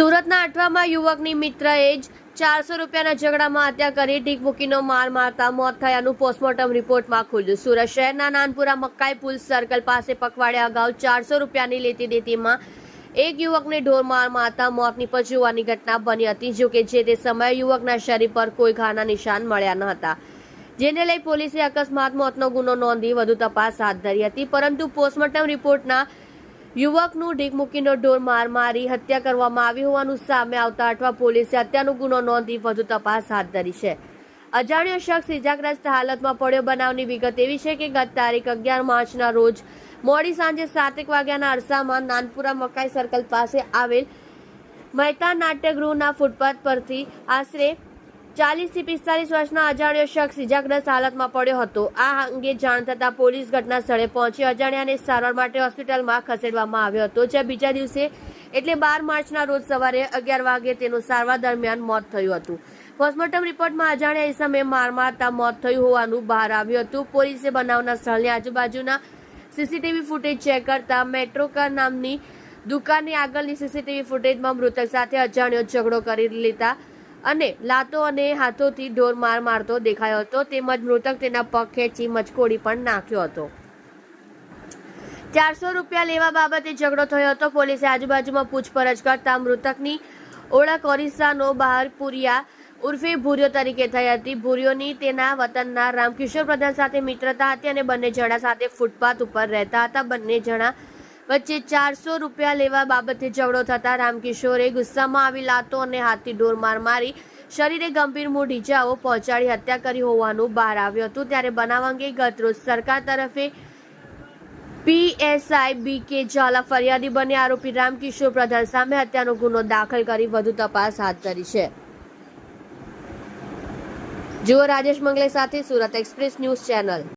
સુરતના અઠવામાં યુવકની મિત્રએ જ ચારસો રૂપિયાના ઝઘડામાં હત્યા કરી ઢીક મૂકીનો માર મારતા મોત થયાનું પોસ્ટમોર્ટમ રિપોર્ટમાં ખુલ્યું. સુરત શહેરના નાનપુરા મકાઈ પુલ સર્કલ પાસે પખવાડિયા અગાઉ ચારસો રૂપિયાની લેતી દેતીમાં એક યુવકને ઢોર માર મારતા મોત નીપજ્યું. હોવાની ઘટના બની હતી, જો કે જે તે સમયે યુવકના શરીર પર કોઈ ઘાના નિશાન મળ્યા ન હતા. જેને લઈ પોલીસે અકસ્માત, મોતનો ગુનો નોંધી વધુ તપાસ હાથ ધરી હતી, પરંતુ પોસ્ટમોર્ટમ રિપોર્ટના યુવકનું ઢીક મૂકીનો ઢોર માર મારી, હત્યા કરવામાં આવી હોવાનું સામે આવતા અઠવા પોલીસે હત્યાનો ગુનો નોંધી વધુ તપાસ હાથ ધરી છે. અજાણ્યો શખ્સ ઇજાગ્રસ્ત હાલતમાં પડ્યો બનાવની વિગત એવી છે કે ગત તારીખ અગિયાર માર્ચના રોજ મોડી સાંજે સાતેક વાગ્યાના અરસામાં નાનપુરા મકાઈ સર્કલ પાસે આવેલ મહેતા નાટ્યગૃહના ફૂટપાથ પરથી આશરે ચાલીસથી પિસ્તાલીસ વર્ષના અજાણ્યો શખ્સ ઇજાગ્રસ્ત હાલતમાં પડ્યો હતો. આ અંગે જાણ થતાં પોલીસ ઘટના સ્થળે પહોંચી અજાણ્યાને સારવાર માટે હોસ્પિટલમાં ખસેડવામાં આવ્યો હતો, જ્યાં બીજા દિવસે, એટલે બાર માર્ચના રોજ સવારે અગિયાર વાગે તેનું સારવાર દરમિયાન મોત થયું હતું. પોસ્ટમોર્ટમ રિપોર્ટમાં અજાણ્યા ઇસમે માર મારતા મોત થયું હોવાનું બહાર આવ્યું હતું. પોલીસે બનાવના સ્થળની આજુબાજુના સીસીટીવી ફૂટેજ ચેક કરતા મેટ્રોકાર નામની દુકાનની આગળની સીસીટીવી ફૂટેજમાં મૃતક સાથે અજાણ્યો ઝઘડો કરી લેતા અને લાતો અને હાથોથી ઢોર માર મારતો દેખાયો હતો, તેમજ મૃતક તેના પગ ખેંચી મચકોડી પણ નાખ્યો હતો. ચારસો રૂપિયા લેવા બાબતે ઝઘડો થયો હતો. પોલીસે આજુબાજુમાં પૂછપરછ કરતા મૃતકની ઓળખ ઓરિસ્સાનો બહારપુરિયા ઉર્ફે ભૂર્યો તરીકે થઈ હતી. ભૂર્યોની તેના વતનના રામકિશોર પ્રધાન સાથે મિત્રતા હતી અને બંને જણા સાથે ફૂટપાથ ઉપર રહેતા હતા. બંને જણા વચ્ચે ચારસો રૂપિયા લેવા બાબતે ઝઘડો થતા રામકિશોરે ગુસ્સામાં આવી લાતો અને હાથથી ઢોર માર મારી શરીરે ગંભીર મૂળ ઇજાઓ પહોંચાડી હત્યા કરી હોવાનું બહાર આવ્યું હતું. ત્યારે બનાવ અંગે ગતરોજ સરકાર તરફે પીએસઆઈ બી કે ઝાલા ફરિયાદી બને આરોપી રામકિશોર પ્રધાન સામે હત્યાનો ગુનો દાખલ કરી વધુ તપાસ હાથ ધરી છે. જુઓ રાજેશ મંગલે સાથે સુરત એક્સપ્રેસ ન્યૂઝ ચેનલ.